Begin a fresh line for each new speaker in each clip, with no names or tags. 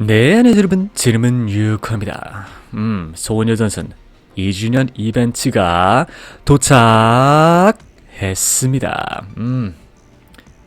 네, 안녕하세요 여러분. 지름은 유커입니다. 음, 소녀전선 2주년 이벤트가 도착했습니다. 음,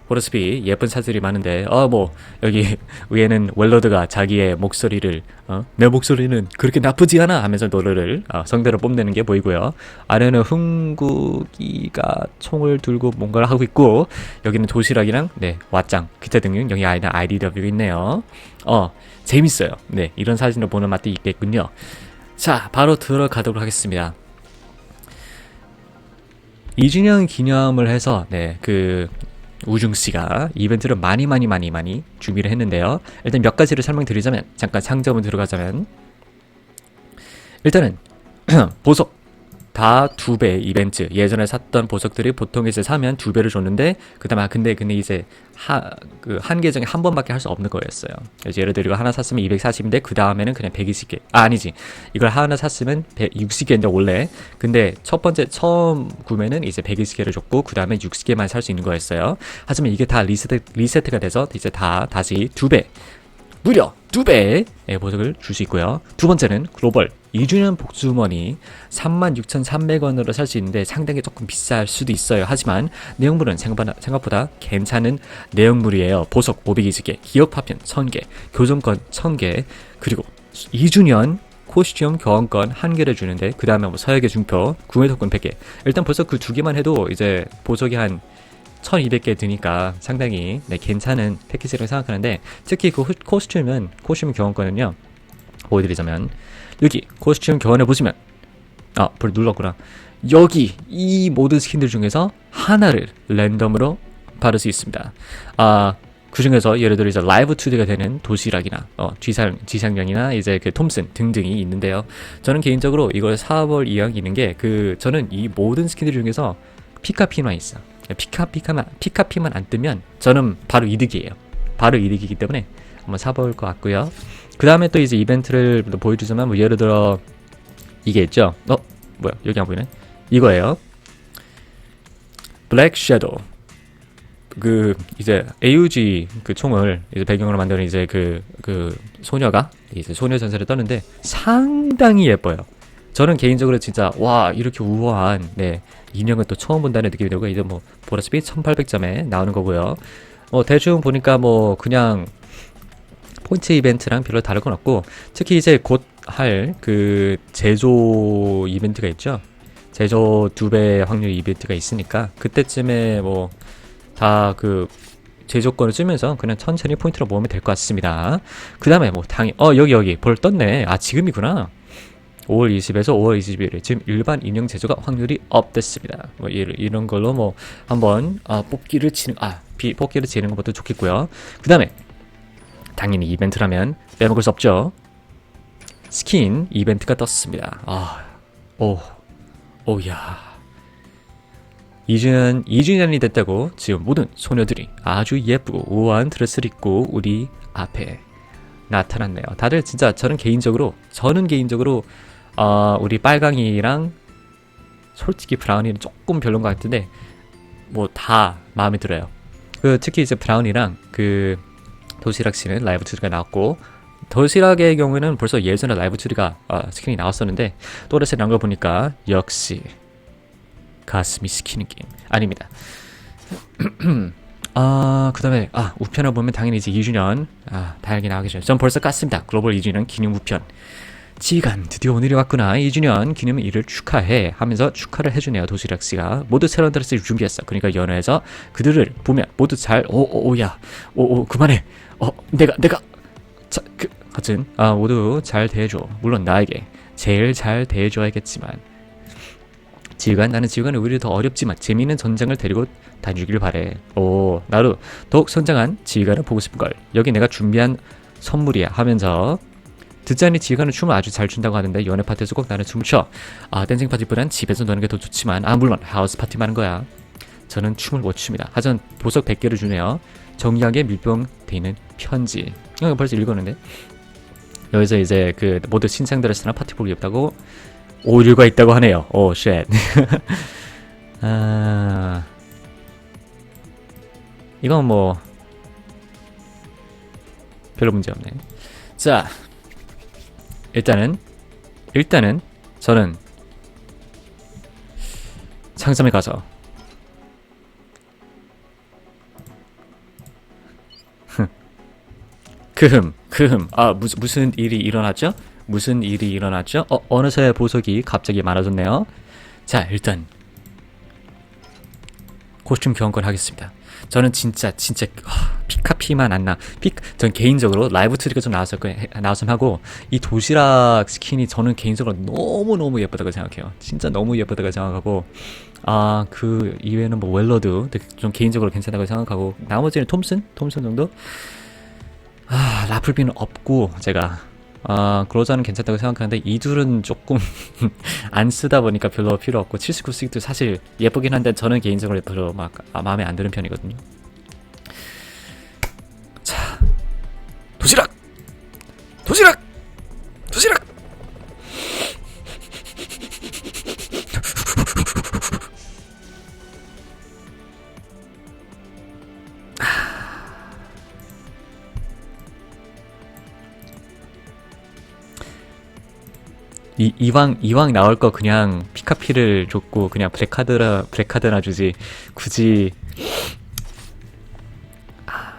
보다시피 예쁜 사진이 많은데, 어, 뭐, 여기 위에는 웰러드가 자기의 목소리를, 어, 내 목소리는 그렇게 나쁘지 않아 하면서 노래를, 어, 성대로 뽐내는 게 보이고요. 아래는 흥국이가 총을 들고 뭔가를 하고 있고, 여기는 도시락이랑, 네, 왓짱, 기타 등등, 여기 아이는 IDW 있네요. 어, 재밌어요. 네, 이런 사진을 보는 맛도 있겠군요. 자, 바로 들어가도록 하겠습니다. 2주년 기념을 해서, 네, 그, 우중 씨가 이벤트를 많이 많이 많이 많이 준비를 했는데요. 일단 몇 가지를 설명드리자면, 잠깐 상점을 들어가자면, 일단은, 보석. 다 두 배 이벤트. 예전에 샀던 보석들이 보통 이제 사면 두 배를 줬는데, 그 다음에, 아, 근데, 근데 이제, 하, 그, 한 계정에 한 번밖에 할 수 없는 거였어요. 그래서 예를 들어 하나 샀으면 240인데, 그 다음에는 그냥 120개. 아, 아니지. 이걸 하나 샀으면 160개인데, 원래. 근데 첫 번째, 처음 구매는 이제 120개를 줬고, 그 다음에 60개만 살 수 있는 거였어요. 하지만 이게 다 리세트, 리세트가 돼서 이제 다 다시 두 배. 무려 두 배의 보석을 줄 수 있고요. 두 번째는 글로벌 2주년 복주머니 36,300원으로 살 수 있는데 상당히 조금 비쌀 수도 있어요. 하지만 내용물은 생각보다, 괜찮은 내용물이에요. 보석 520개, 기억 파편 1000개, 교정권 1000개, 그리고 2주년 코스튬 교환권 한 개를 주는데 그 다음에 뭐 서약의 중표, 구매 토큰 100개. 일단 벌써 그 두 개만 해도 이제 보석이 한 1200개 드니까 상당히 네, 괜찮은 패키지라고 생각하는데 특히 그 후- 코스튬은 코스튬 교환권은요 보여드리자면 여기 코스튬 교환해 보시면 아불 눌렀구나 여기 이 모든 스킨들 중에서 하나를 랜덤으로 받을 수 있습니다 아 그 중에서 예를 들어 이제 라이브 2D가 되는 도시락이나 어, 지상 지상령이나 이제 그 톰슨 등등이 있는데요. 저는 개인적으로 이걸 사볼 이유가 있는 게 그 저는 이 모든 스킨들 중에서 피카피만 있어. 피카피카만 피카피만 안 뜨면 저는 바로 이득이에요. 바로 이득이기 때문에 한번 사볼 것 같고요. 그 다음에 또 이제 이벤트를 또 보여주자면 뭐 예를 들어 이게 있죠. 어 뭐야 여기 안 보이네. 이거예요. 블랙 섀도우. 그 이제 AUG 그 총을 이제 배경으로 만드는 이제 그그 소녀가 이제 소녀 전설을 떴는데 상당히 예뻐요. 저는 개인적으로 진짜 와 이렇게 우아한 네 인형은 또 처음 본다는 느낌이 들고 이제 뭐 보다시피 1800점에 나오는 거고요. 뭐 대충 보니까 뭐 그냥 포인트 이벤트랑 별로 다를 건 없고 특히 이제 곧 할 그 제조 이벤트가 있죠. 제조 두 배 확률 이벤트가 있으니까 그때쯤에 뭐 다 그 제조권을 쓰면서 그냥 천천히 포인트로 모으면 될 것 같습니다. 그 다음에 뭐 당연 어 여기 여기 벌 떴네. 아 지금이구나. 5월 20에서 5월 21일 지금 일반 인형 제조가 확률이 업됐습니다. 뭐 이런, 걸로 뭐 한번 아, 뽑기를 치는 아 비, 뽑기를 치는 것도 좋겠고요. 그 다음에 당연히 이벤트라면 빼먹을 수 없죠. 스킨 이벤트가 떴습니다. 아, 오, 오야. 2주년, 2주년이 됐다고 지금 모든 소녀들이 아주 예쁘고 우아한 드레스를 입고 우리 앞에 나타났네요. 다들 진짜 저는 개인적으로 저는 개인적으로 어, 우리 빨강이랑 솔직히 브라운이는 조금 별론 것 같은데 뭐 다 마음에 들어요. 그 특히 이제 브라운이랑 그 도시락 씨는 라이브 투리가 나왔고 도시락의 경우에는 벌써 예전에 라이브 투리가 어, 스킨이 나왔었는데 또다시 나온 걸 보니까 역시 가슴이 스키는 게임 아닙니다. 아, 그 다음에, 아, 우편을 보면 당연히 이제 2주년, 아, 다양하게 나오겠죠. 전 벌써 깠습니다. 글로벌 2주년 기념 우편. 지간, 드디어 오늘이 왔구나. 2주년 기념 일을 축하해. 하면서 축하를 해주네요. 도시락 씨가. 모두 새로운 드레스를 준비했어. 그러니까 연애에서 그들을 보면 모두 잘, 오, 오, 오 야. 오, 오, 그만해. 어, 내가, 내가. 자, 그, 하여튼, 아, 모두 잘 대해줘. 물론 나에게. 제일 잘 대해줘야겠지만. 지휘관 나는 지휘관이 오히려 더 어렵지만 재미있는 전장을 데리고 다니길 바래. 오 나도 더욱 선장한 지휘관을 보고 싶은걸. 여기 내가 준비한 선물이야 하면서 듣자니 지휘관은 춤을 아주 잘 춘다고 하는데 연애 파티에서 꼭 나는 춤을 춰. 아 댄싱 파티보단 집에서 노는 게 더 좋지만 아 물론 하우스 파티만 하는 거야. 저는 춤을 못 춥니다. 하지만 보석 100개를 주네요. 밀봉돼 있는 편지. 이거 벌써 읽었는데. 여기서 이제 그 모두 신상 드레스나 파티복이 없다고 오류가 있다고 하네요. 오, 쉣. 아. 이건 뭐 별로 문제 없네. 자, 일단은 일단은 저는 상점에 가서 크흠 크흠 아 무슨 무슨 일이 일어났죠? 무슨 일이 일어났죠? 어 어느새 보석이 갑자기 많아졌네요. 자 일단 코스튬 교환권 하겠습니다. 저는 진짜 진짜 아, 피카피만 안 나. 피, 전 개인적으로 라이브 트리가 좀 나왔을 거 나왔으면 하고 이 도시락 스킨이 저는 개인적으로 너무 너무 예쁘다고 생각해요. 진짜 너무 예쁘다고 생각하고 아 그 이외에는 뭐 웰러드 좀 개인적으로 괜찮다고 생각하고 나머지는 톰슨 톰슨 정도. 아 라플비는 없고 제가 아 그로자는 괜찮다고 생각하는데 이 둘은 조금 안 쓰다 보니까 별로 필요 없고 79스틱도 사실 예쁘긴 한데 저는 개인적으로 별로 막 아, 마음에 안 드는 편이거든요. 이, 이왕 이왕 나올 거 그냥 피카피를 줬고 그냥 블랙카드라 블랙카드나 주지. 굳이. 아,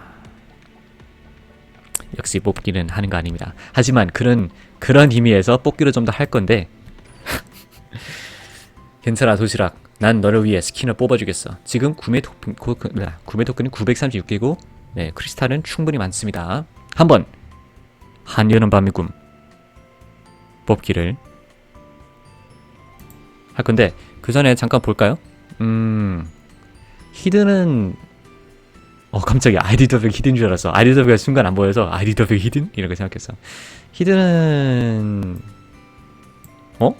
역시 뽑기는 하는 거 아닙니다. 하지만 그런 그런 의미에서 뽑기를 좀 더 할 건데. 괜찮아 도시락. 난 너를 위해 스킨을 뽑아주겠어. 지금 구매 토큰 고- 그, 네, 구매 토큰이 936개고 네 크리스탈은 충분히 많습니다. 한번. 한여름 밤의 꿈. 뽑기를 할 건데 그 전에 잠깐 볼까요? 음 히든은 어 깜짝이야 IDW 히든 줄 알았어 IDW가 순간 안 보여서 IDW 히든 이렇게 생각했어 히든은 어?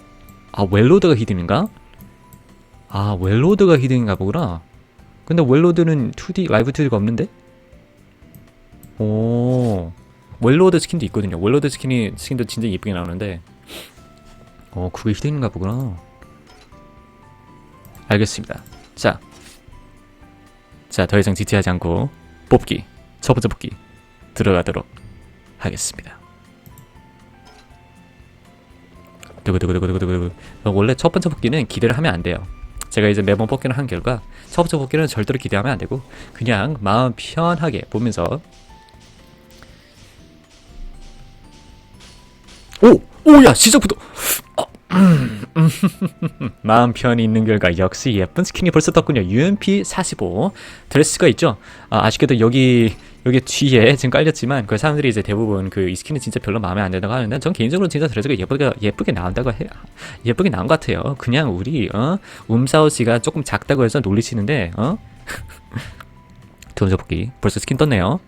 아 웰로드가 히든인가? 아 웰로드가 히든인가 보구나 근데 웰로드는 2D 라이브 2D가 없는데? 오 웰로드 스킨도 있거든요 웰로드 스킨이 스킨도 진짜 예쁘게 나오는데 어 그게 히든인가 보구나 알겠습니다. 자, 자, 더 이상 지체하지 않고 뽑기 첫 번째 뽑기 들어가도록 하겠습니다. 두구두구두구두구두구. 원래 첫 번째 뽑기는 기대를 하면 안 돼요. 제가 이제 매번 뽑기를 한 결과 첫 번째 뽑기는 절대로 기대하면 안 되고 그냥 마음 편하게 보면서 오! 오야 시작부터 마음 편히 있는 결과 역시 예쁜 스킨이 벌써 떴군요. UMP 45 드레스가 있죠. 아, 아쉽게도 여기 여기 뒤에 지금 깔렸지만 그 사람들이 이제 대부분 그 이 스킨이 진짜 별로 마음에 안 든다고 하는데 전 개인적으로 진짜 드레스가 예쁘게 예쁘게 나온다고 해 예쁘게 나온 것 같아요. 그냥 우리 어 움사오 씨가 조금 작다고 해서 놀리시는데 어 뽑기 벌써 스킨 떴네요.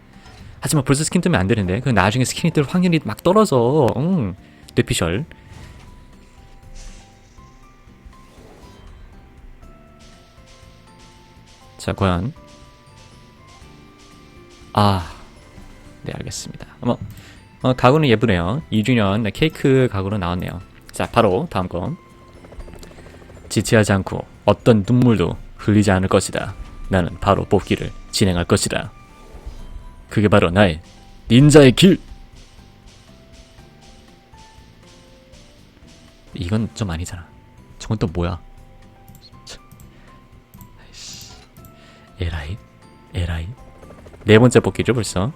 하지만 벌써 스킨 뜨면 안 되는데 그 나중에 스킨이 뜰 확률이 막 떨어져. 응. 뇌피셜 자, 과연. 아, 네, 알겠습니다. 뭐, 어, 가구는 예쁘네요. 2주년 네, 케이크 가구로 나왔네요. 자, 바로 다음 거. 지체하지 않고 어떤 눈물도 흘리지 않을 것이다. 나는 바로 뽑기를 진행할 것이다. 그게 바로 나의 닌자의 길! 이건 좀 아니잖아. 저건 또 뭐야? 에라이 에라이. 네 번째 뽑기죠 벌써.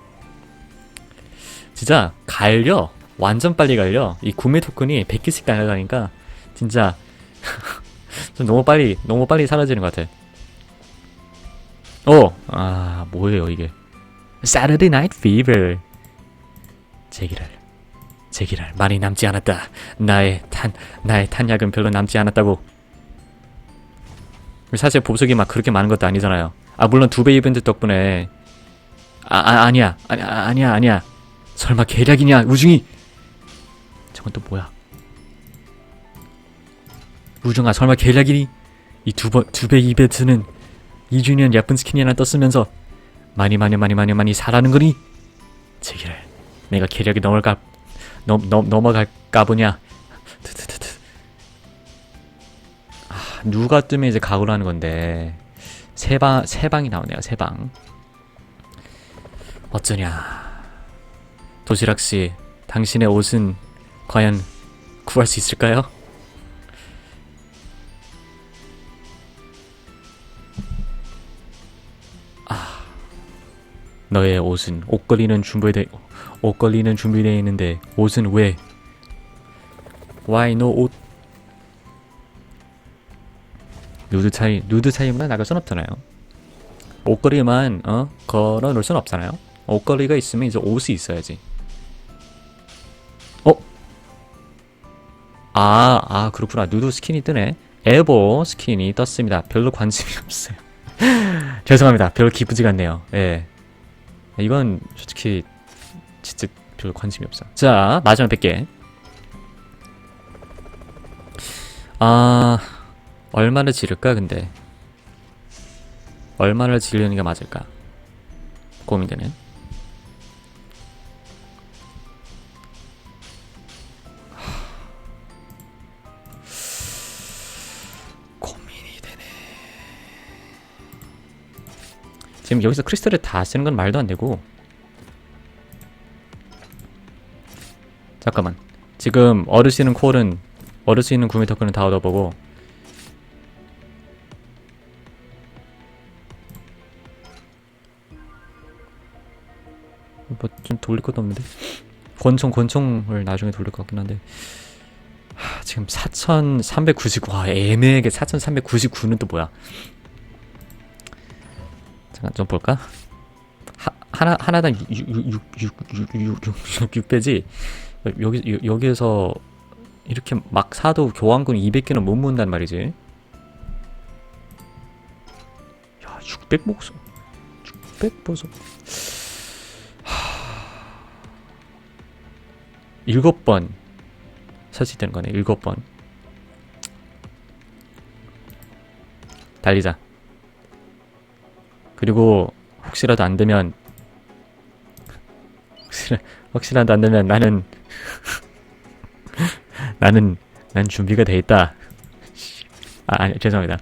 진짜 갈려. 완전 빨리 갈려. 이 구매 토큰이 100개씩 날아가니까 진짜 좀 너무 빨리 너무 빨리 사라지는 것 같아. 어아 뭐예요 이게? Saturday Night Fever. 제기랄 제기랄. 많이 남지 않았다. 나의 탄 나의 탄약은 별로 남지 않았다고. 사실 보석이 막 그렇게 많은 것도 아니잖아요. 아 물론 두 배 이벤트 덕분에. 아, 아 아니야. 아니, 아, 아니야 아니야. 설마 계략이냐 우중이? 저건 또 뭐야? 우중아 설마 계략이니? 이 두번두배 이벤트는 2주년 예쁜 스킨이 하나 떴으면서 많이 많이 많이 많이 많이 사라는 거니? 제기를 내가 계략이 넘어갈까 넘, 넘, 넘어갈까 보냐? 트트트트. 아, 누가 뜨면 이제 각오를 하는 건데 세방 세 방이 나오네요. 세 방. 어쩌냐. 도시락 씨 당신의 옷은 과연 구할 수 있을까요? 아, 너의 옷은 옷걸이는 준비돼 옷걸이는 준비되어 있는데 옷은 왜? Why no 옷? 누드 차이 누드 차이보다 나갈 순 없잖아요. 옷걸이만 어 걸어 놓을 순 없잖아요. 옷걸이가 있으면 이제 옷이 있어야지. 어? 아, 아 그렇구나. 누드 스킨이 뜨네. 에버 스킨이 떴습니다. 별로 관심이 없어요. 죄송합니다. 별로 기쁘지가 않네요. 예. 이건 솔직히 진짜 별로 관심이 없어. 자, 마지막 100개. 아, 얼마를 지를까, 근데? 얼마를 지르는 게 맞을까? 고민되네. 고민이 되네. 지금 여기서 크리스탈을 다 쓰는 건 말도 안 되고. 잠깐만. 지금 있는 콜은 있는 구매 토큰은 다 얻어보고 돌릴 것도 없는데 권총 권총을 나중에 돌릴 것 같긴 한데 하, 지금 4,399. 와, 애매하게 4,399는 또 뭐야? 잠깐 좀 볼까? 하, 하나 하나당 6 6 6 6 6 6 6 배지. 여기 여- 여기에서 이렇게 막 사도 교환권 200개는 못 모은단 말이지. 야, 600 보소. 600 보소. 일곱 번 설치되는 거네. 일곱 번. 달리자. 그리고 혹시라도 안 되면 혹시라 혹시라도 안 되면 나는 나는 난 준비가 돼 있다. 아, 아니 죄송합니다.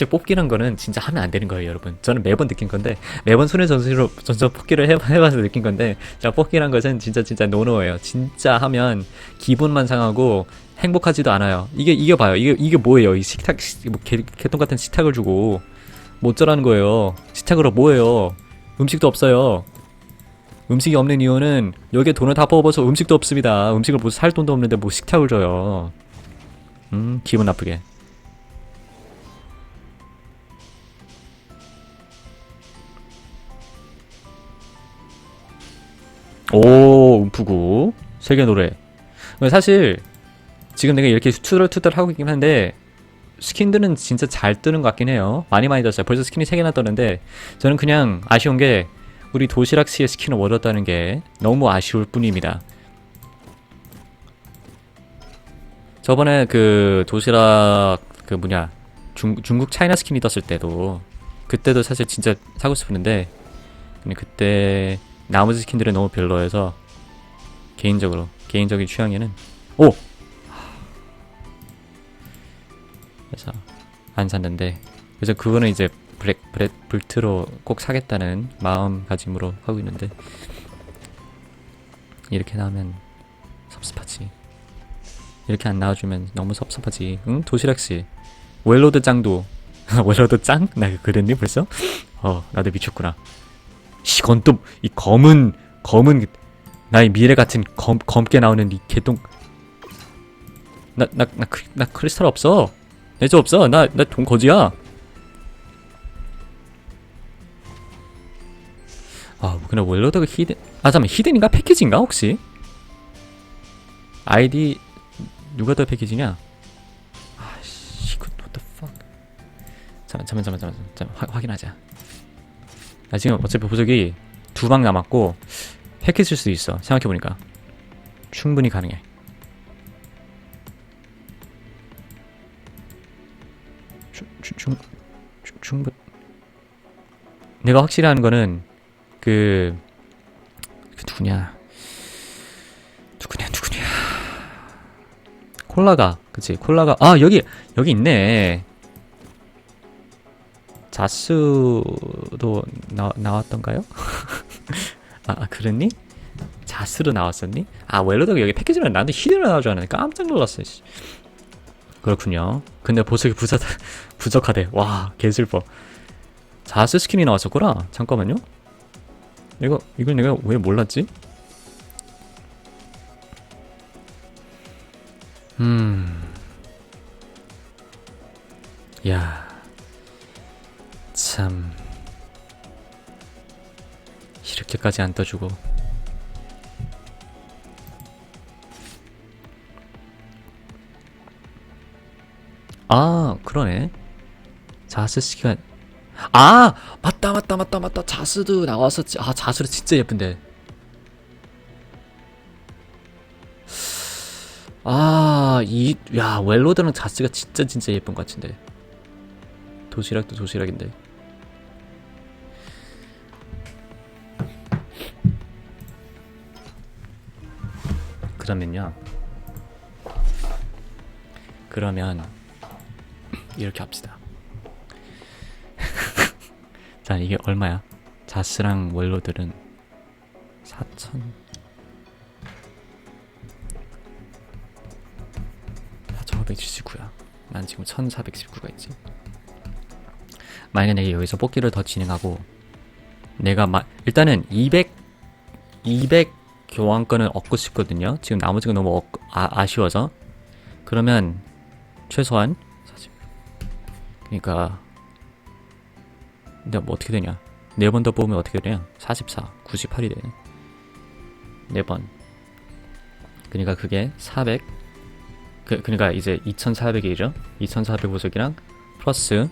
사실 뽑기란 거는 진짜 하면 안 되는 거예요, 여러분. 저는 매번 느낀 건데 매번 손의 전술로 전술 뽑기를 해, 해봐서 느낀 건데 자 뽑기란 것은 진짜 진짜 노노예요. 진짜 하면 기분만 상하고 행복하지도 않아요. 이게 이게 봐요. 이게 이게 뭐예요? 이 식탁 시- 뭐 개, 개똥 같은 식탁을 주고 뭐 어쩌라는 거예요? 식탁으로 뭐예요? 음식도 없어요. 음식이 없는 이유는 여기에 돈을 다 뽑아서 음식도 없습니다. 음식을 뭐 살 돈도 없는데 뭐 식탁을 줘요. 음 기분 나쁘게. 오 움프구 세계 노래. 사실 지금 내가 이렇게 투덜투덜 하고 있긴 한데 스킨들은 진짜 잘 뜨는 것 같긴 해요. 많이 많이 떴어요. 벌써 스킨이 3개나 떴는데 저는 그냥 아쉬운 게 우리 도시락 씨의 스킨을 얻었다는 게 너무 아쉬울 뿐입니다. 저번에 그 도시락 그 뭐냐 중, 중국 차이나 스킨이 떴을 때도 그때도 사실 진짜 사고 싶었는데 근데 그때 나머지 스킨들은 너무 별로여서 개인적으로 개인적인 취향에는 오! 그래서 안 샀는데 그래서 그거는 이제 브렉 브렉 불트로 꼭 사겠다는 마음가짐으로 하고 있는데 이렇게 나오면 섭섭하지. 이렇게 안 나와주면 너무 섭섭하지. 응? 도시락 씨. 웰로드 짱도. 웰로드 짱? 나 그랬니 벌써? 어 나도 미쳤구나 이건 또 이 검은 검은 나의 미래 같은 검 검게 나오는 이 개똥. 나 나 나 나, 크- 나 크리스탈 없어. 내 저 없어. 나 나 돈 거지야. 아 그냥 웰로드가 히든 아 잠깐 히든인가? 패키지인가 혹시? 아이디 누가 더 패키지냐? 아씨 이거 what the fuck? 잠깐 잠깐 잠깐 잠깐 잠깐 확- 확인하자 나 지금 어차피 보석이 두 방 남았고 획했을 수도 있어 생각해보니까. 충분히 가능해. 충, 충, 충분 내가 확실히 하는 거는 그, 그 누구냐. 누구냐 누구냐. 콜라가 그치 콜라가 아 여기 여기 있네. 자스도 나, 나왔던가요? 아, 아 그랬니? 자스로 나왔었니? 아 웰로드가 여기 패키지면 나한테 히드로 나올 줄 알았는데 깜짝 놀랐어 씨. 그렇군요 근데 보석이 부자, 부족하대 와 개슬퍼 자스 스킨이 나왔었구나 잠깐만요 이거 이걸 내가 왜 몰랐지? 음. 야. 참. 이렇게까지 안 떠주고. 아, 그러네. 자스 시간. 아, 맞다, 맞다, 맞다, 맞다. 자스도 나왔었지. 아, 자스도 진짜 예쁜데. 아, 이, 야, 웰로드랑 자스가 진짜 진짜 예쁜 것 같은데. 도시락도 도시락인데. 그러면요. 그러면, 이렇게 합시다. 자, 이게 얼마야? 자스랑 웰로들은 4천. 4,579야. 난 지금 1,419가 있지. 만약에 내가 여기서 뽑기를 더 진행하고 내가 마, 일단은 200 200 교환권을 얻고 싶거든요. 지금 나머지가 너무 얻, 아, 아쉬워서 그러면 최소한 40 그러니까 근데 뭐 어떻게 되냐? 네 번 더 뽑으면 어떻게 되냐? 44, 98이 되네. 네 번. 그러니까 그게 400 그, 그러니까 이제 2,400이죠. 2,400 보석이랑 플러스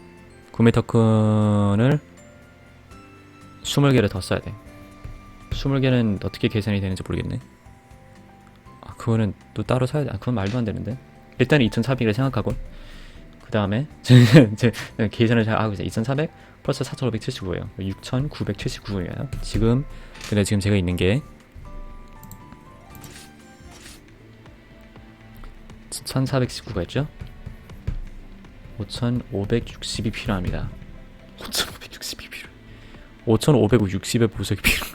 구매 토큰을 20개를 더 써야 돼. 20개는 어떻게 계산이 되는지 모르겠네. 아, 그거는 또 따로 사야 돼. 아, 그건 말도 안 되는데. 일단 2,400을 생각하고 그 다음에 제 계산을 잘 하고 있어요. 2,400 플러스 4,575예요. 6,979예요. 지금 근데 지금 제가 있는 게 1419가 있죠? 5560이 필요합니다. 5560이 필요. 5560의 보석이 필요.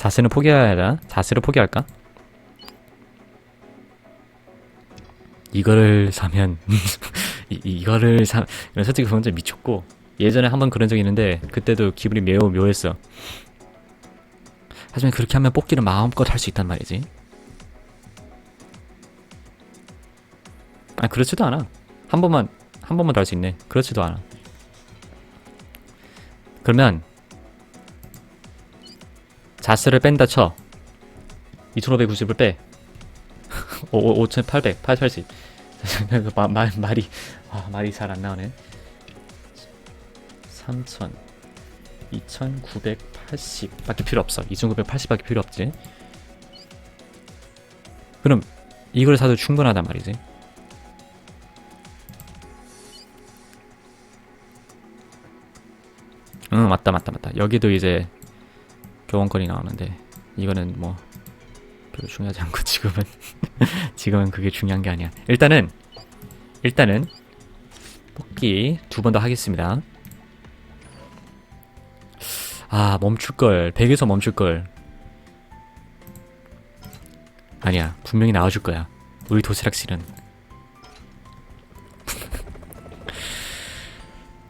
자세는 포기해야 하나? 자세를 포기할까? 이거를 사면 이, 이거를 사 솔직히 그건 좀 미쳤고 예전에 한 번 그런 적이 있는데 그때도 기분이 매우 묘했어. 하지만 그렇게 하면 뽑기를 마음껏 할 수 있단 말이지. 아 그렇지도 않아. 한 번만 한 번만 더 할 수 있네. 그렇지도 않아. 그러면 자스를 뺀다 쳐. 2590을 빼. 5, 5800, 880. 마, 말, 말이, 아, 말이 잘 안 나오네. 3000, 2980 밖에 필요 없어. 2980 밖에 필요 없지. 그럼 이걸 사도 충분하단 말이지. 응 맞다 맞다 맞다 여기도 이제 교환권이 나오는데 이거는 뭐 별로 중요하지 않고 지금은 지금은 그게 중요한 게 아니야. 일단은 일단은 뽑기 두 번 더 하겠습니다. 아 멈출걸. 100에서 멈출걸. 아니야 분명히 나와줄 거야. 우리 도시락실은.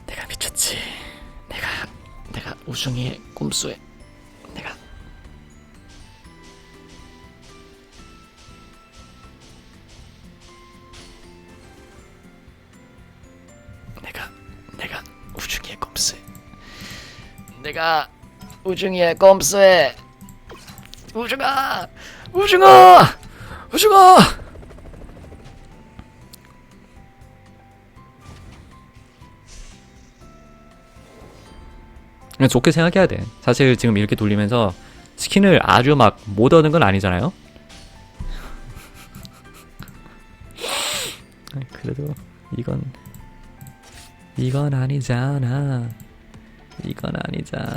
내가 미쳤지. 내가 내가 우승의 꿈속에 내가 우승의 꿈속에 우승아 우승아 우승아 그냥 좋게 생각해야 돼. 사실 지금 이렇게 돌리면서 스킨을 아주 막 못 얻은 건 아니잖아요. 그래도 이건 이건 아니잖아. 이건 아니잖아.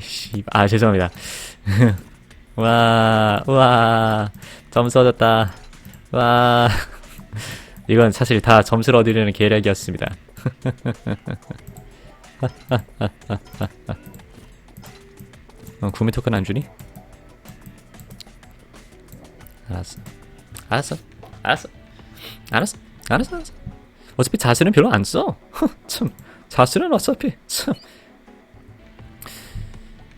씨, 아 죄송합니다. 와, 와, 점수 얻었다. 와, 이건 사실 다 점수를 얻으려는 계략이었습니다. 어, 구매 토큰 안 주니? 알았어. 알았어. 알았어. 알았어. 알았어. 알았어. 어차피 자세는 별로 안 써. 참. 자세는 어차피 참.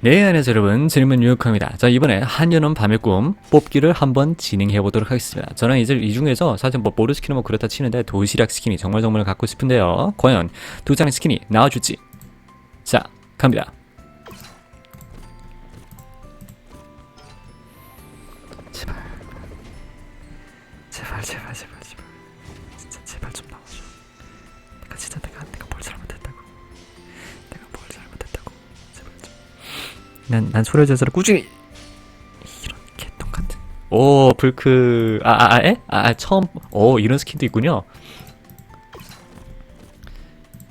네, 안녕하세요 여러분. 질문 유혹합니다. 자, 이번에 한여름 밤의 꿈 뽑기를 한번 진행해 보도록 하겠습니다. 저는 이제 이 중에서 사실 뭐 보드 스킨은 뭐 그렇다 치는데 도시락 스킨이 정말 정말 갖고 싶은데요. 과연 두 장의 스킨이 나와줄지. 자, 갑니다. 난, 난 소리 제서를 꾸준히 이런 개똥 같은. 오 불크 아아 아, 에? 아, 아 처음 오 이런 스킨도 있군요.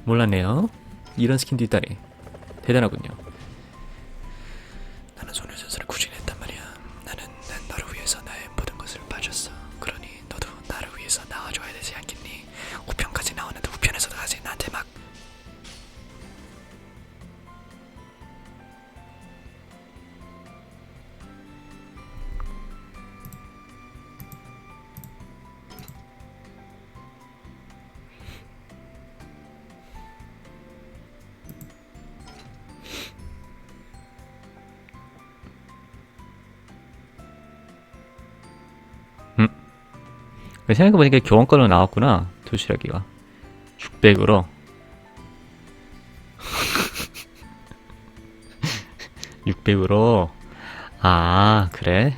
몰랐네요. 이런 스킨도 있다니 대단하군요. 나는 소녀 전설을 꾸준히 했단 말이 생각해보니까 교환권으로 나왔구나 도시락이가. 600으로. 600으로. 아 그래?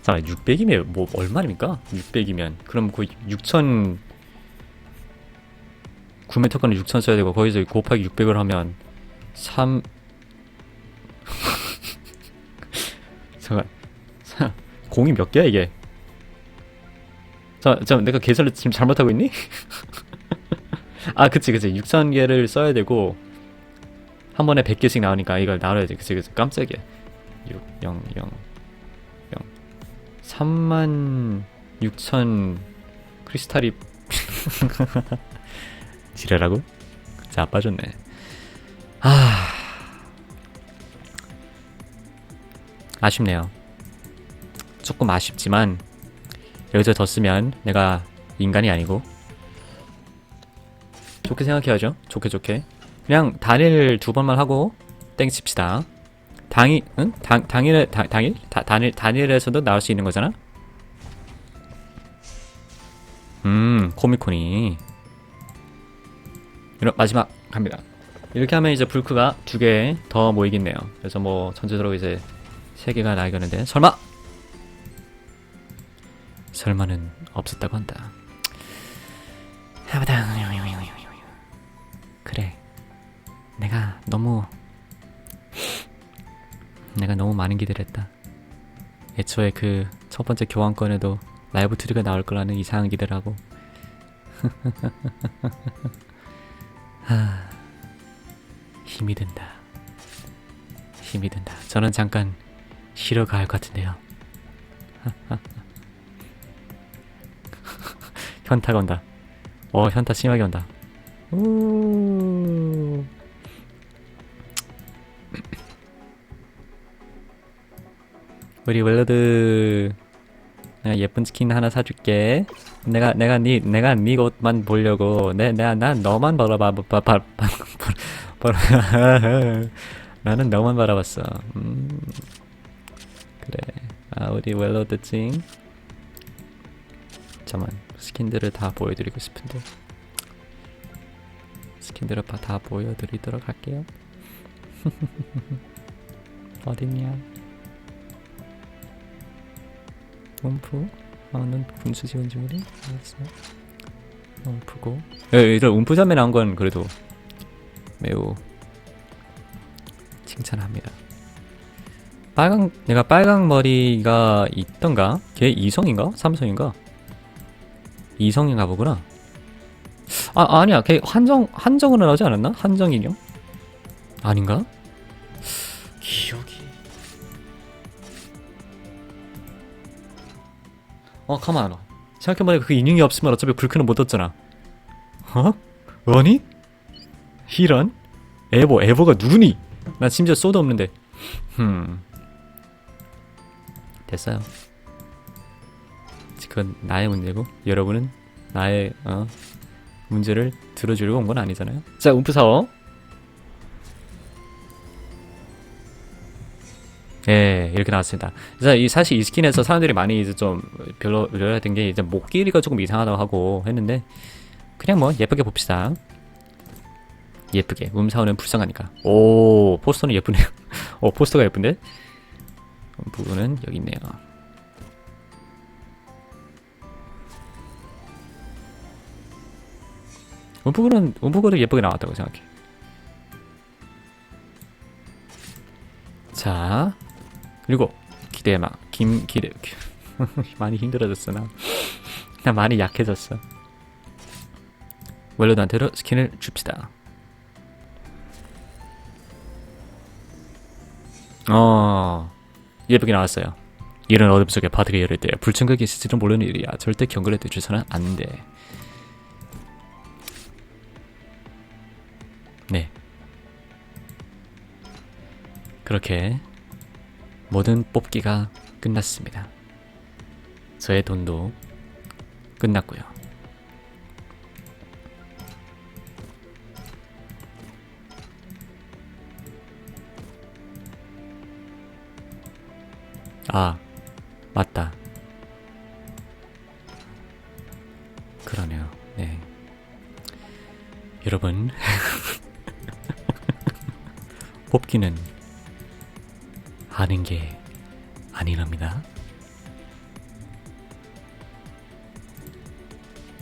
잠깐 600이면 뭐 얼마입니까? 600이면. 그럼 그 6천 구매 토큰을 6천 써야 되고 거기서 곱하기 600을 하면 3 잠깐 자, 공이 몇 개야 이게 자, 자, 내가 계산을 지금 잘못하고 있니? 아, 그치, 그치. 6,000개를 써야 되고, 한 번에 100개씩 나오니까 이걸 나눠야지. 그치, 그치. 깜짝이야. 6, 0, 0, 0. 3만 6천 크리스탈이 지뢰라고? 자, 빠졌네. 아, 아쉽네요. 조금 아쉽지만, 여기서 더 쓰면 내가 인간이 아니고. 좋게 생각해야죠. 좋게 좋게. 그냥 단일 두 번만 하고 땡 칩시다. 당일 응? 당, 당일에 다, 당일? 다, 단일, 단일에서도 나올 수 있는 거잖아? 음 코미콘이 이런 마지막 갑니다. 이렇게 하면 이제 불크가 두 개 더 모이겠네요. 그래서 뭐 전체적으로 이제 세 개가 나겠는데 설마 설마는 없었다고 한다. 그래. 내가 너무 내가 너무 많은 기대를 했다. 애초에 그 첫 번째 교환권에도 라이브 트리가 나올 거라는 이상한 기대를 하고 하, 힘이 든다. 힘이 든다. 저는 잠깐 쉬러 갈 것 같은데요. 현타가 온다. 어, 현타 심하게 온다. 우. 우리 웰러드 내가 예쁜 스킨 하나 사줄게. 내가 내가 네 내가 네 옷만 보려고 내 내가 난 너만 바라봐 봐, 봐, 나는 너만 바라봤어. 음. 그래. 아 우리 웰러드 찡. 잠만 스킨들을 다 보여드리고 싶은데 스킨들을 다- 다 보여드리도록 할게요. 어딨냐? 움프? 아넌 분수 지원 중이래? 알았어. 움프고. 얘들 움프 전에 나온 건 그래도 매우 칭찬합니다. 빨강 내가 빨강 머리가 있던가? 걔 이성인가? 삼성인가 이성인가 보구나. 아 아니야, 걔 한정 한정으로 나오지 않았나? 한정 인형? 아닌가? 기억이 어 가만 생각해보니까 그 인형이 없으면 어차피 불크는 못 떴잖아 어? 뭐니? 이런? 에보 에보가 누구니? 나 심지어 소도 없는데 흠 됐어요 그건 나의 문제고 여러분은 나의 어, 문제를 들어주려고 온 건 아니잖아요 자 움프 사워 예, 이렇게 나왔습니다. 그래서 이 사실 이 스킨에서 사람들이 많이 이제 좀 별로 별로했던 게 이제 목 길이가 조금 이상하다고 하고 했는데 그냥 뭐 예쁘게 봅시다. 예쁘게 음사원은 불쌍하니까. 오 포스터는 예쁘네요. 오 포스터가 예쁜데 부분은 여기 있네요. 음부글은 음부글은 예쁘게 나왔다고 생각해. 자 그리고 기대마 김 기대 많이 힘들어졌어 나. 나 많이 약해졌어. 웰로단테로 스킨을 줍시다. 어 예쁘게 나왔어요. 이런 어둠 속에 열을 때 불청각이 있을지도 모르는 일이야. 절대 경건에 대주서는 안 돼. 네. 그렇게 모든 뽑기가 끝났습니다. 저의 돈도 끝났고요. 아, 맞다. 그러네요. 네. 여러분, 뽑기는 하는 게 아니랍니다.